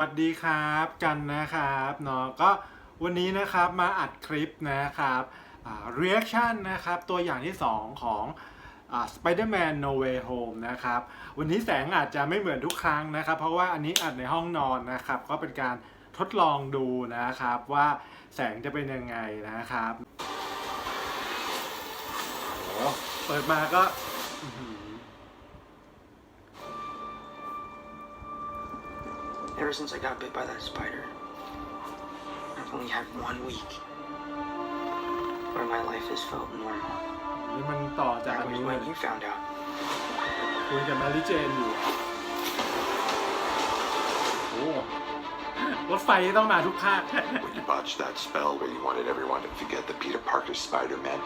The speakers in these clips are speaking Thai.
สวัสดีครับกันนะครับเนาะก็วันนี้นะครับมาอัดคลิปนะครับอ่า reaction นะครับตัวอย่างที่ 2 ของอ่า Spider-Man No Way Home นะครับวันนี้แสงอาจจะไม่เหมือนทุกครั้งนะครับ เพราะว่าอันนี้อัดในห้องนอนนะครับ ก็เป็นการทดลองดูนะครับว่าแสงจะเป็นยังไงนะครับโอ้โหเปิดมาก็ Ever since I got bit by that spider, I've only had one week where my life has felt normal. นี่มันต่อจาก That อัน was นี้เลย when you found out. คุยกับแมรี่เจนอยู่ โอ้รถไฟต้องมาทุกภาค When you botched that spell where you wanted everyone to forget that Peter Parker's Spider-Man,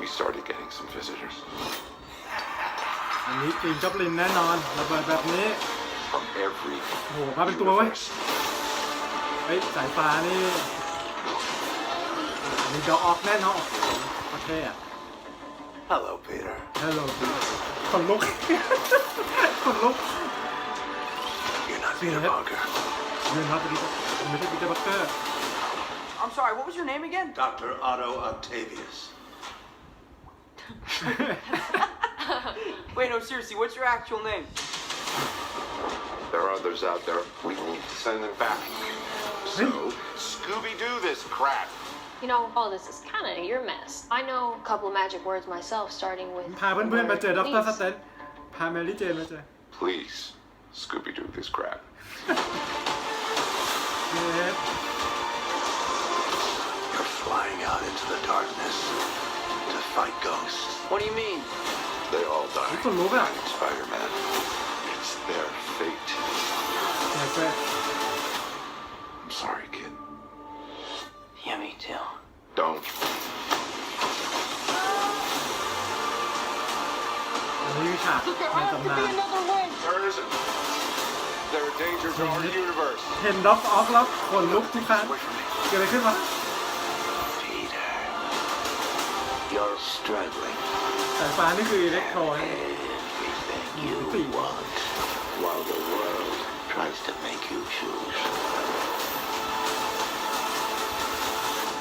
we started getting some visitors อันนี้กรีนจ็อบลินแน่นอนระเบิดแบบนี้ from every โอ้โหมาเป็นตัวเว้ย universe. เฮ้ยสายฟ้านี่อันนี้ดอกออกแน่นอนโอ้โหโอเคอะ Hello, Peter. ฮัลโหลคนลุกคนลุก You're not Peter Yeah. Parker. ยืนครับไม่ใช่ปีเตอร์บัคเกอร์ I'm sorry, what was your name again? Dr. Otto Octavius. Wait, no, seriously, what's your actual name? There are others out there. We need to send them back. So, Scooby-Doo this crap. You know, all this is kind of your mess. I know a couple of magic words myself, starting with. พาเพื่อนๆมาเจอด็อกเตอร์ส please. เตนพาแมรี่เจนมาเจอ Please, Scooby-Doo this crap. เย็บ You're flying out into the darkness to fight ghosts. What do you mean? They all die. นี่คนลุกอะ Finding Spider-Man. It's their fate. เย็บไป I'm sorry, kid. Yeah, me too. Don't. อันนี้คือฉากในตำนาน There isn't. They're a danger to our Mhm. universe. เห็นด็อกออกแล้วขนลุกทุกครั้ง Away from me. เกิดอะไรขึ้นวะ Peter. You're struggling. สายฟ้านี่คืออิเล็กโทรน Everything you Please. want while the world tries to make you choose.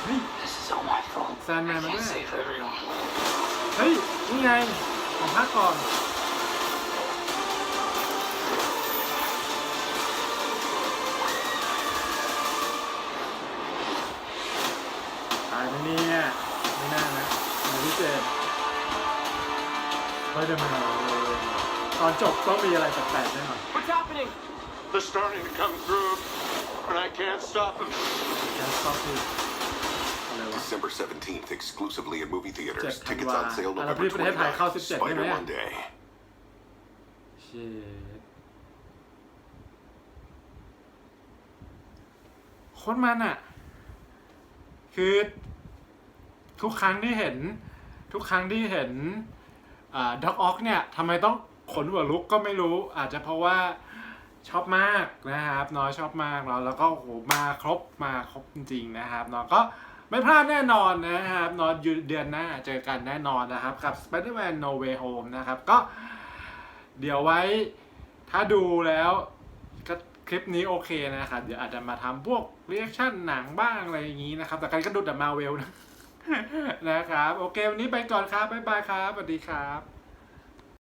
เฮ้ย This is all my fault. Sandman I can't again. save everyone. เฮ้ย นี่ไง ของภาคก่อน ตายไหมเนี่ย ไม่น่านะไหนพี่เจม ส์เฮ้ยเดี๋ยวมาเลยตอนจบต้องมีอะไรแปลกๆแน่นอน What's happening? They're starting to come through, and I can't stop them. แกสต็อปคืออะไรวะ December 17th, exclusively at movie theaters. Jack Tickets on sale Hanwha. November อะแล้วพี่ประเทศไทยเข้า 29th. 17ได้ไหม Spider อะ One Day. เชิดโคตรมันอะ คือ ทุกครั้งที่เห็น ทุกครั้งที่เห็น ด็อกออกเนี่ยทำไมต้องขนหัวลุกก็ไม่รู้ อาจจะเพราะว่าชอบมากนะครับน้อยชอบมากเนาะแล้วก็โหมาครบมาครบจริงๆนะครับเนาะก็ไม่พลาดแน่นอนนะครับนอนเดือนหน้าเจอกันแน่นอนนะครับ กับ Spider-Man No Way Home นะครับ ก็เดี๋ยวไว้ถ้าดูแล้วก็คลิปนี้โอเคนะครับ เดี๋ยวอาจจะมาทำพวกเรีแอคชั่นหนังบ้างอะไรอย่างนี้นะครับ แต่กันก็ดูแต่มาเวลนะ นะครับ โอเค วันนี้ไปก่อนครับ บ๊ายบายครับ สวัสดีครับ